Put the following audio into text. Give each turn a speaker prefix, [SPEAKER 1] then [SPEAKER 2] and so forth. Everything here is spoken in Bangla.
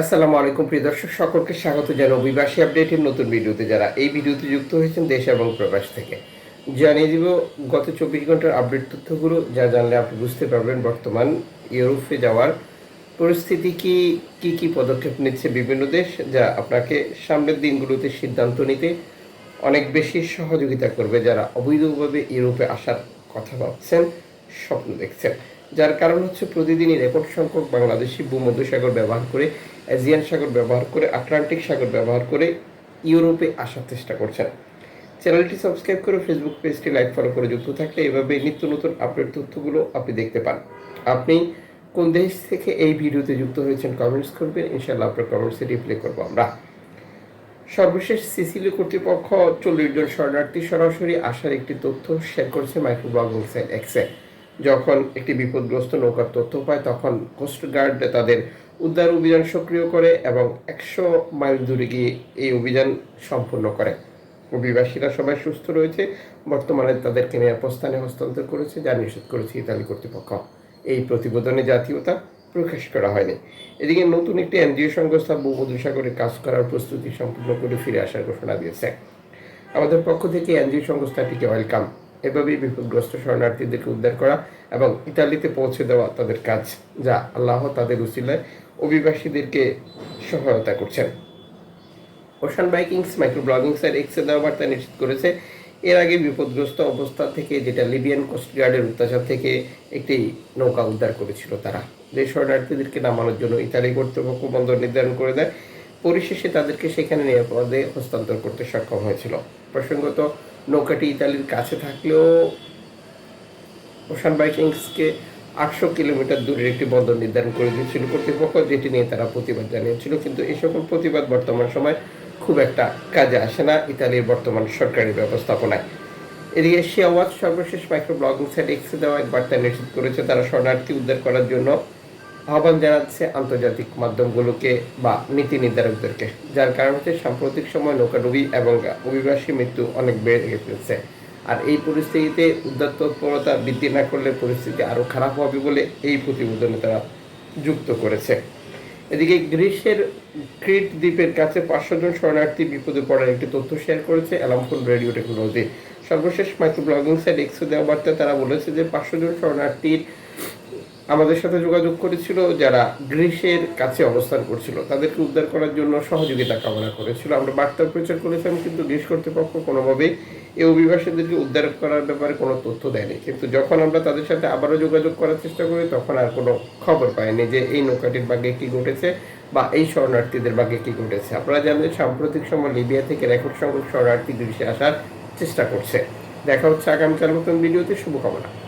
[SPEAKER 1] আসসালামু আলাইকুম, প্রিয় দর্শক, সকলকে স্বাগত জানাই অভিবাসী আপডেটের নতুন ভিডিওতে। যারা এই ভিডিওতে যুক্ত হয়েছেন দেশ এবং প্রবাস থেকে, জানিয়ে দিব গত চব্বিশ ঘণ্টার আপডেট তথ্যগুলো। যা জানলে আপনি বুঝতে পারবেন বর্তমান ইউরোপে যাওয়ার পরিস্থিতি কি কি কি পদক্ষেপ নিচ্ছে বিভিন্ন দেশ, যা আপনাকে সামনের দিনগুলোতে সিদ্ধান্ত নিতে অনেক বেশি সহযোগিতা করবে, যারা অবৈধভাবে ইউরোপে আসার কথা ভাবছেন, স্বপ্ন দেখছেন। যার কারণ হচ্ছে প্রতিদিনই রেকর্ড সংখ্যক বাংলাদেশি ভূমধ্যসাগর ব্যবহার করে এজিয়ান সাগর ব্যবহার করে, আটলান্টিক সাগর ব্যবহার করে ইউরোপে আসার চেষ্টা করছেন। চ্যানেলটি সাবস্ক্রাইব করে ফেসবুক পেজটি লাইক, ফলো করে যুক্ত থাকলে এভাবে নিত্য নতুন আপডেট তথ্যগুলো আপনি দেখতে পান। আপনি কোন দেশ থেকে এই ভিডিওতে যুক্ত হয়েছেন কমেন্টস করবেন, ইনশাআল্লাহ আপনার কমেন্টসে রিপ্লাই করব আমরা। সর্বশেষ সিসিলি কর্তৃপক্ষ চল্লিশ জন শরণার্থী সরাসরি আসার একটি তথ্য শেয়ার করেছে মাইক্রো ব্লগিং সাইট এক্সে। যখন একটি বিপদগ্রস্ত নৌকার তথ্য পায়, তখন কোস্টগার্ড তাদের উদ্ধার অভিযান সক্রিয় করে এবং একশো মাইল দূরে গিয়ে এই অভিযান সম্পূর্ণ করে। অভিবাসীরা সবাই সুস্থ রয়েছে। বর্তমানে তাদেরকে নিরাপদ স্থানে হস্তান্তর করেছে, যা নিষেধ করেছে ইতালি কর্তৃপক্ষ। এই প্রতিবেদনে জাতীয়তা প্রকাশ করা হয়নি। এদিকে নতুন একটি এনজিও সংস্থা ভূমধ্যসাগরে কাজ করার প্রস্তুতি সম্পূর্ণ করে ফিরে আসার ঘোষণা দিয়েছে। আমাদের পক্ষ থেকে এনজিও সংস্থাটিকে ওয়েলকাম। এভাবেই বিপদগ্রস্ত শরণার্থীদেরকে উদ্ধার করা এবং ইতালিতে পৌঁছে দেওয়া তাদের কাজ, যা আল্লাহ তাদের উসিলায় অভিবাসীদেরকে সহায়তা করছেন। Ocean vikings micro blogging site এক্সে দেওয়া বার্তা নিশ্চিত করেছে, এর আগে বিপদগ্রস্ত অবস্থা থেকে যেটা লিবিয়ান কোস্টগার্ডের অত্যাচার থেকে একটি নৌকা উদ্ধার করেছিল তারা। যে শরণার্থীদেরকে নামানোর জন্য ইতালি কর্তৃপক্ষ বন্দর নির্ধারণ করে দেয়, পরিশেষে তাদেরকে সেখানে নিরাপদে হস্তান্তর করতে সক্ষম হয়েছিল। প্রসঙ্গত নৌকাটি ইতালির কাছে থাকলেও ওশান বাইকিংসকে আটশো কিলোমিটার দূরের একটি বন্দর নির্ধারণ করে দিয়েছিল কর্তৃপক্ষ, যেটি নিয়ে তারা প্রতিবাদ জানিয়েছিল। কিন্তু এই সকল প্রতিবাদ বর্তমান সময় খুব একটা কাজে আসে না ইতালির বর্তমান সরকারি ব্যবস্থাপনায়। এদিকে শিয়াওয়াজ সর্বশেষ মাইক্রো ব্লগিং সাইট এক্সে দেওয়া এক বার্তা নিশ্চিত করেছে, তারা শরণার্থী উদ্ধার করার জন্য আহ্বান জানাচ্ছে আন্তর্জাতিক মাধ্যমগুলোকে বা নীতি নির্ধারকদেরকে, যার কারণ হচ্ছে সাম্প্রতিক সময় নৌকাডুবি এবং অভিবাসী মৃত্যু অনেক বেড়ে গেছে। আর এই পরিস্থিতিতে উদ্ধার তৎপরতা বৃদ্ধি না করলে পরিস্থিতি আরও খারাপ হবে বলে এই প্রতিবেদনে তারা যুক্ত করেছে। এদিকে গ্রীষ্মের ক্রিট দ্বীপের কাছে পাঁচশো জন শরণার্থী বিপদে পড়ার একটি তথ্য শেয়ার করেছে অ্যালামফোন রেডিও টেকনোলজি। সর্বশেষ মাইক্রো ব্লগিং সাইট এক্সো দেওয়া বার্তায় তারা বলেছে যে পাঁচশো জন শরণার্থীর আমাদের সাথে যোগাযোগ করেছিল, যারা গ্রিসের কাছে অবস্থান করছিল, তাদেরকে উদ্ধার করার জন্য সহযোগিতা কামনা করেছিল। আমরা বার্তা প্রচার করেছিলাম, কিন্তু গ্রিস কর্তৃপক্ষ কোনোভাবেই এই অভিবাসীদেরকে উদ্ধার করার ব্যাপারে কোনো তথ্য দেয়নি। কিন্তু যখন আমরা তাদের সাথে আবারও যোগাযোগ করার চেষ্টা করি, তখন আর কোনো খবর পাইনি যে এই নৌকাটির ভাগ্যে কী ঘটেছে বা এই শরণার্থীদের ভাগ্যে কী ঘটেছে। আপনারা জানেন, সাম্প্রতিক সময় লিবিয়া থেকে রেকর্ড সংখ্যক শরণার্থী গ্রিসে আসার চেষ্টা করছে। দেখা হচ্ছে আগামীকাল নতুন ভিডিওতে। শুভকামনা।